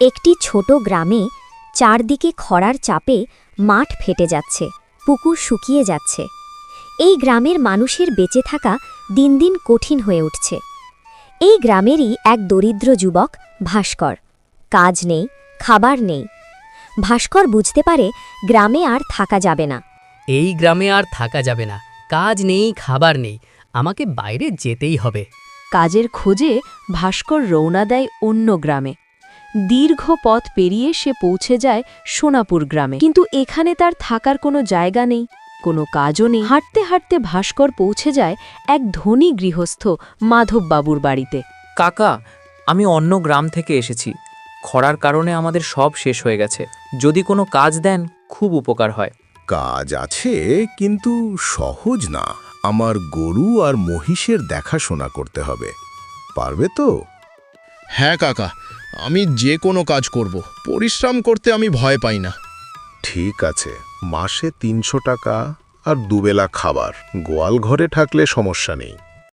একটি ছোট গ্রামে চারদিকে খরার চাপে মাঠ ফেটে যাচ্ছে পুকুর শুকিয়ে যাচ্ছে। এই গ্রামের মানুষের বেঁচে থাকা দিন দিন কঠিন হয়ে উঠছে। এই গ্রামেরই এক দরিদ্র যুবক ভাস্কর। কাজ নেই খাবার নেই। ভাস্কর বুঝতে পারে গ্রামে আর থাকা যাবে না। এই গ্রামে আর থাকা যাবে না। কাজ নেই খাবার নেই। আমাকে বাইরে যেতেই হবে। কাজের খোঁজে ভাস্কর রওনা দেয় অন্য গ্রামে। দীর্ঘ পথ পেরিয়ে সে পৌঁছে যায় সোনাপুর গ্রামে। কিন্তু এখানে তার থাকার কোনো জায়গা নেই কোনো কাজও নেই। হাঁটতে হাঁটতে ভাস্কর পৌঁছে যায় এক ধনী গৃহস্থ মাধববাবুর বাড়িতে। কাকা আমি অন্য গ্রাম থেকে এসেছি। খরার কারণে আমাদের সব শেষ হয়ে গেছে। যদি কোনো কাজ দেন খুব উপকার হয়। কাজ আছে কিন্তু সহজ না। আমার গরু আর মহিষের দেখাশোনা করতে হবে। পারবে তো? হ্যাঁ কাকা। আমি যে কোনো কাজ করব। পরিশ্রম করতে আমি ভয় পাই না। ঠিক আছে, মাসে তিনশো টাকা আর দুবেলা খাবার। গোয়াল ঘরে থাকলে সমস্যা নেই।